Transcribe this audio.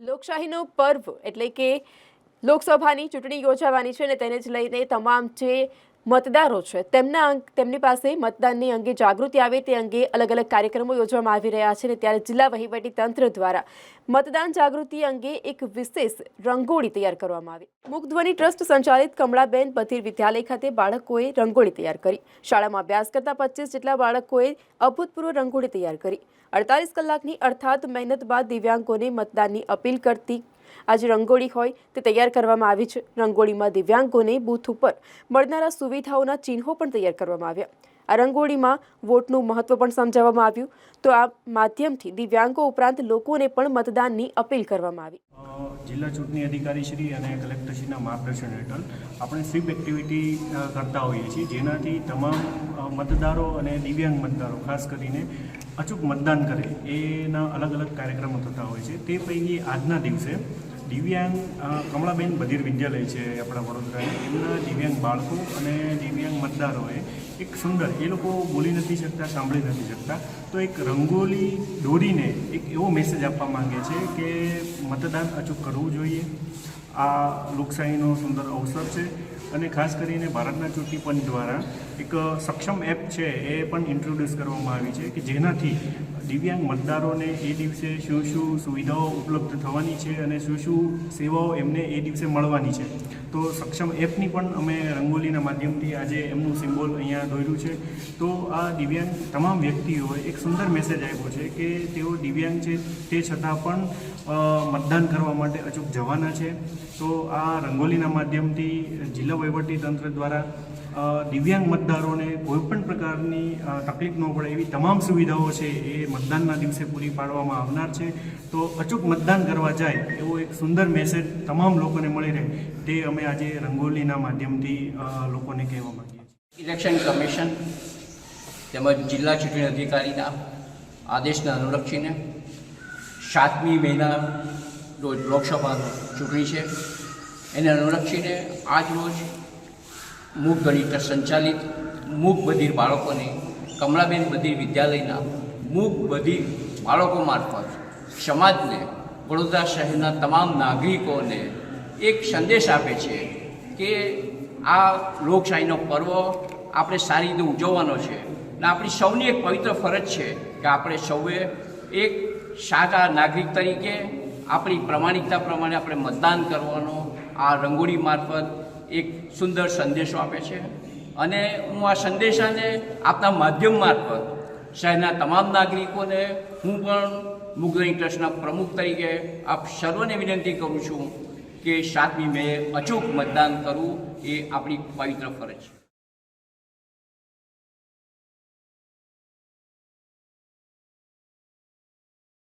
લોકશાહીનો પર્વ એટલે કે લોકસભાની ચૂંટણી યોજાવાની છે અને તેને જ લઈને તમામ જે મતદારો છે. તેમના તેમની પાસે મતદાનની અંગે જાગૃતિ આવે તે અંગે અલગ અલગ કાર્યક્રમો યોજવામાં આવી રહ્યા છે અને ત્યારે જિલ્લા વહીવટી તંત્ર દ્વારા મતદાન જાગૃતિ અંગે એક વિશેષ રંગોળી તૈયાર કરવામાં આવી. મુકધ્વની ટ્રસ્ટ સંચાલિત કમળાબેન બધિર વિદ્યાલય ખાતે બાળકોએ રંગોળી તૈયાર કરી. શાળામાં અભ્યાસ કરતા પચીસ જેટલા બાળકોએ અભૂતપૂર્વ રંગોળી તૈયાર કરી. અડતાલીસ કલાકની અર્થાત મહેનત બાદ દિવ્યાંગોને મતદાનની અપીલ કરતી આ જે રંગોળી હોય તે તૈયાર કરવામાં આવી છે. રંગોળીમાં દિવ્યાંગોને બૂથ ઉપર મળનારા સુવિધાઓના ચિહ્નો પણ તૈયાર કરવામાં આવ્યા. આ રંગોળીમાં વોટનું મહત્વ પણ સમજાવવામાં આવ્યું. તો આ માધ્યમથી દિવ્યાંગો ઉપરાંત લોકોને પણ મતદાનની અપીલ કરવામાં આવી. જિલ્લા ચૂંટણી અધિકારી શ્રી અને કલેક્ટરશ્રીના માર્ગદર્શન હેઠળ આપણે સ્વીપ એક્ટિવિટી કરતા હોઈએ છીએ. જેનાથી તમામ મતદારો અને દિવ્યાંગ મતદારો, ખાસ કરીને અચૂક મતદાન કરે એના અલગ અલગ કાર્યક્રમો થતા હોય છે. તે પૈકી આજના દિવસે દિવ્યાંગ કમળાબેન બધિર વિદ્યાલય છે આપણા વડોદરાની. એમના દિવ્યાંગ બાળકો અને દિવ્યાંગ મતદારોએ એક સુંદર, એ લોકો બોલી નથી શકતા, સાંભળી નથી શકતા. તો એક રંગોલી દોરીને એક એવો મેસેજ આપવા માંગે છે કે મતદાન અચૂક કરવું જોઈએ. આ લોકશાહીનો સુંદર અવસર છે અને ખાસ કરીને ભારતના ચૂંટણી પંચ દ્વારા એક સક્ષમ એપ છે એ પણ ઇન્ટ્રોડ્યુસ કરવામાં આવી છે કે જેનાથી દિવ્યાંગ મતદારોને એ દિવસે શું શું સુવિધાઓ ઉપલબ્ધ થવાની છે અને શું શું સેવાઓ એમને એ દિવસે મળવાની છે. તો સક્ષમ એપની પણ અમે રંગોલીના માધ્યમથી આજે એમનું સિમ્બોલ અહીંયા દોર્યું છે. તો આ દિવ્યાંગ તમામ વ્યક્તિઓએ એક સુંદર મેસેજ આપ્યો છે કે તેઓ દિવ્યાંગ છે તે છતાં પણ મતદાન કરવા માટે અચૂક જવાના છે. તો આ રંગોલીના માધ્યમથી જિલ્લા વહીવટી તંત્ર દ્વારા દિવ્યાંગ મતદારોને કોઈપણ પ્રકારની તકલીફ ન પડે એવી તમામ સુવિધાઓ છે એ મતદાનના દિવસે પૂરી પાડવામાં આવનાર છે. તો અચૂક મતદાન કરવા જાય એવો એક સુંદર મેસેજ તમામ લોકોને મળી રહે તે અમે આજે રંગોલીના માધ્યમથી લોકોને કહેવા માંગીએ છીએ. ઇલેક્શન કમિશન તેમજ જિલ્લા ચૂંટણી અધિકારીના આદેશને અનુલક્ષીને સાતમી મહિના રોજ લોકસભાની ચૂંટણી છે. એને અનુલક્ષીને આજ રોજ મૂક ગણિત સંચાલિત મૂક બધીર બાળકોને કમલાબેન બધીર વિદ્યાલયના મૂક બધી બાળકો મારફત સમાજને વડોદરા શહેરના તમામ નાગરિકોને એક સંદેશ આપે છે કે આ લોકશાહીનો પર્વ આપણે સારી રીતે ઉજવવાનો છે અને આપણી સૌની એક પવિત્ર ફરજ છે કે આપણે સૌએ એક સાચા નાગરિક તરીકે આપણી પ્રમાણિકતા પ્રમાણે આપણે મતદાન કરવાનો, આ રંગોળી મારફત એક સુંદર સંદેશો આપે છે. અને હું આ સંદેશાને આપના માધ્યમ મારફત શહેરના તમામ નાગરિકોને હું પણ મુગલઈ ટ્રસ્ટના પ્રમુખ તરીકે આપ સર્વને વિનંતી કરું છું કે સાતમી મે અચૂક મતદાન કરવું એ આપણી પવિત્ર ફરજ છે.